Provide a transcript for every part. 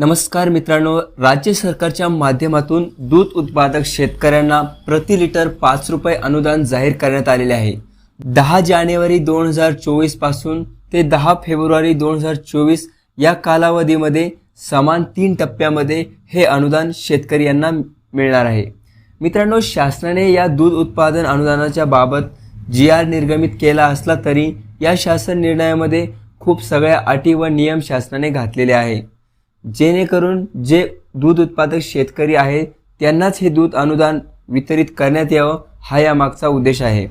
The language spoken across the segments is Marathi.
नमस्कार मित्रांनो राज्य सरकारच्या माध्यमातून दूध उत्पादक शेतकऱ्यांना प्रति लिटर पाच रुपये अनुदान जाहीर करण्यात आलेले आहे. दहा जानेवारी दोन हजार चोवीसपासून ते दहा फेब्रुवारी दोन हजार चोवीस या कालावधीमध्ये समान तीन टप्प्यामध्ये हे अनुदान शेतकरी यांना मिळणार आहे. मित्रांनो शासनाने या दूध उत्पादन अनुदानाच्या बाबत जी आर निर्गमित केला असला तरी या शासन निर्णयामध्ये खूप सगळ्या अटी व नियम शासनाने घातलेले आहे. जेणेकरून जे दूध उत्पादक शेतकरी आहेत त्यांनाच हे दूध अनुदान वितरित करण्यात यावं हा यामागचा उद्देश आहे.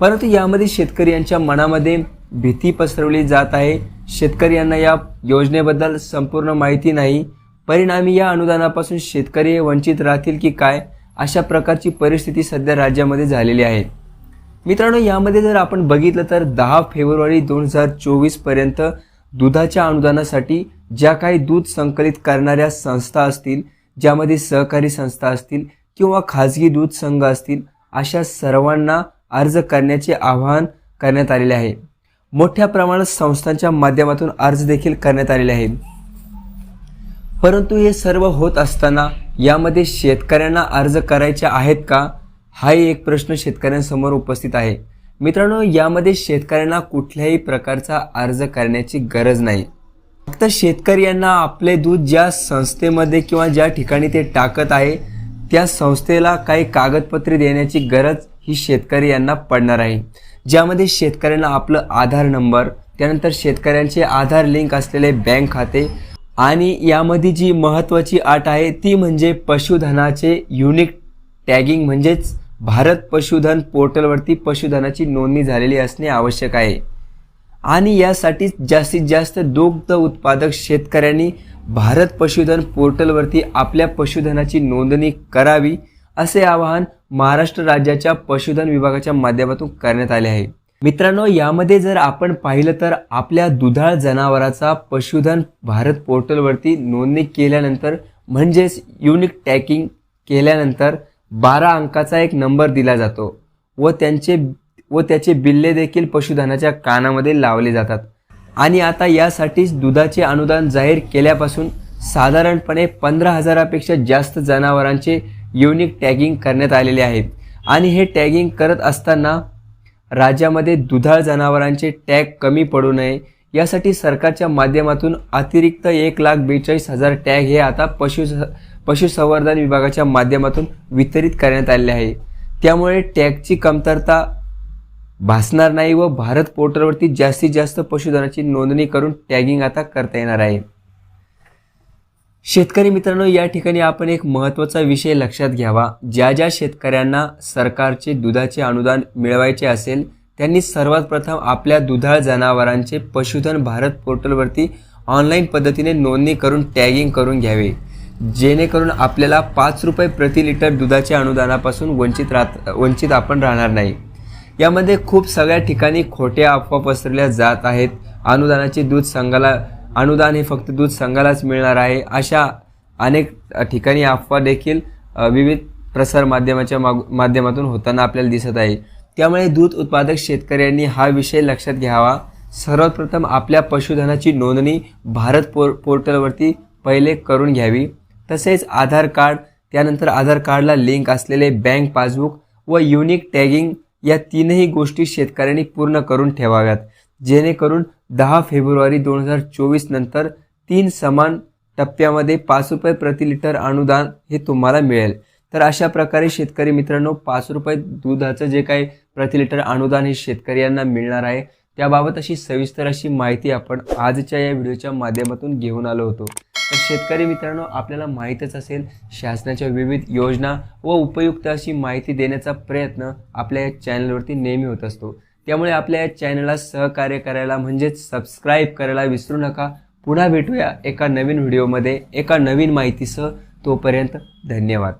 परंतु यामध्ये शेतकरी यांच्या मनामध्ये भीती पसरवली जात आहे. शेतकरी यांना या योजनेबद्दल संपूर्ण माहिती नाही. परिणामी या अनुदानापासून शेतकरी हे वंचित राहतील की काय अशा प्रकारची परिस्थिती सध्या राज्यामध्ये झालेली आहे. मित्रांनो यामध्ये जर आपण बघितलं तर दहा फेब्रुवारी दोन हजार चोवीसपर्यंत दुधाच्या अनुदानासाठी ज्या काही दूध संकलित करणाऱ्या संस्था असतील ज्यामध्ये सहकारी संस्था असतील किंवा खाजगी दूध संघ असतील अशा सर्वांना अर्ज करण्याचे आवाहन करण्यात आलेले आहे. मोठ्या प्रमाणात संस्थांच्या माध्यमातून अर्ज देखील करण्यात आलेले आहे. परंतु हे सर्व होत असताना यामध्ये शेतकऱ्यांना अर्ज करायचे आहेत का? हाही एक प्रश्न शेतकऱ्यांसमोर उपस्थित आहे. मित्रांनो यामध्ये शेतकऱ्यांना कुठल्याही प्रकारचा अर्ज करण्याची गरज नाही. फक्त शेतकरी यांना आपले दूध ज्या संस्थेमध्ये किंवा ज्या ठिकाणी ते टाकत आहे त्या संस्थेला काही कागदपत्रे देण्याची गरज ही शेतकरी यांना पडणार आहे. ज्यामध्ये शेतकऱ्यांना आपलं आधार नंबर त्यानंतर शेतकऱ्यांचे आधार लिंक असलेले बँक खाते आणि यामध्ये जी महत्त्वाची अट आहे ती म्हणजे पशुधनाचे युनिक टॅगिंग म्हणजेच भारत पशुधन पोर्टलवरती पशुधनाची नोंदणी झालेली असणे आवश्यक आहे. आणि यासाठी जास्तीत जास्त दुग्ध उत्पादक शेतकऱ्यांनी भारत पशुधन पोर्टलवरती आपल्या पशुधनाची नोंदणी करावी असे आवाहन महाराष्ट्र राज्याच्या पशुधन विभागाच्या माध्यमातून करण्यात आले आहे. मित्रांनो यामध्ये जर आपण पाहिलं तर आपल्या दुधाळ जनावराचा पशुधन भारत पोर्टलवरती नोंदणी केल्यानंतर म्हणजेच युनिक टॅकिंग केल्यानंतर बारा अंकाचा एक नंबर दिला जातो व त्यांचे व त्याचे बिल्ले देखील पशुधनाच्या कानामध्ये लावले जातात. आणि आता यासाठीच दुधाचे अनुदान जाहीर केल्यापासून साधारणपणे पंधरा हजारापेक्षा जास्त जनावरांचे युनिक टॅगिंग करण्यात आलेले आहेत. आणि हे टॅगिंग करत असताना राज्यामध्ये दुधाळ जनावरांचे टॅग कमी पडू नये यासाठी सरकारच्या माध्यमातून अतिरिक्त एक लाख बेचाळीस हजार टॅग हे आता पशु पशुसंवर्धन विभागाच्या माध्यमातून वितरित करण्यात आलेले आहे. त्यामुळे टॅगची कमतरता भासणार नाही व भारत पोर्टलवरती जास्तीत जास्त पशुधनाची नोंदणी करून टॅगिंग आता करता येणार आहे. शेतकरी मित्रांनो या ठिकाणी आपण एक महत्त्वाचा विषय लक्षात घ्यावा. ज्या ज्या शेतकऱ्यांना सरकारचे दुधाचे अनुदान मिळवायचे असेल त्यांनी सर्वात प्रथम आपल्या दुधाळ जनावरांचे पशुधन भारत पोर्टलवरती ऑनलाईन पद्धतीने नोंदणी करून टॅगिंग करून घ्यावे. जेणेकरून आपल्याला पाच रुपये प्रति लिटर दुधाच्या अनुदानापासून वंचित राहत वंचित आपण राहणार नाही. यामध्ये खूप सगळ्या ठिकाणी खोट्या अफवा पसरल्या जात आहेत. अनुदानाचे दूध संघाला अनुदान हे फक्त दूध संघालाच मिळणार आहे. अशा अनेक ठिकाणी अफवा देखील विविध प्रसार माध्यमाच्या माग माध्यमातून होताना आपल्याला दिसत आहे. त्यामुळे दूध उत्पादक शेतकऱ्यांनी हा विषय लक्षात घ्यावा. सर्वप्रथम आपल्या पशुधनाची नोंदणी भारत पोर पोर्टलवरती पहिले करून घ्यावी. तसेच आधार कार्ड त्यानंतर आधार कार्डला लिंक असलेले बँक पासबुक व युनिक टॅगिंग या तीनही गोष्टी शेतकऱ्यांनी पूर्ण करून ठेवाव्यात. जेणेकरून दहा फेब्रुवारी दोन हजार चोवीस नंतर तीन समान टप्प्यामध्ये पाच रुपये प्रति लिटर अनुदान हे तुम्हाला मिळेल. तर अशा प्रकारे शेतकरी मित्रांनो पाच रुपये दुधाचं जे काही प्रति लिटर अनुदान हे शेतकऱ्यांना मिळणार आहे त्याबाबत अशी सविस्तर अशी माहिती आपण आजच्या या व्हिडिओच्या माध्यमातून घेऊन आलो होतो. तर शेतकरी मित्रांनो आपल्याला माहीतच असेल शासनाच्या विविध योजना व उपयुक्त अशी माहिती देण्याचा प्रयत्न आपल्या या चॅनलवरती नेहमी होत असतो. त्यामुळे आपल्या या चॅनलला सहकार्य करायला म्हणजेच सबस्क्राईब करायला विसरू नका. पुन्हा भेटूया एका नवीन व्हिडिओमध्ये एका नवीन माहितीसह. तोपर्यंत धन्यवाद.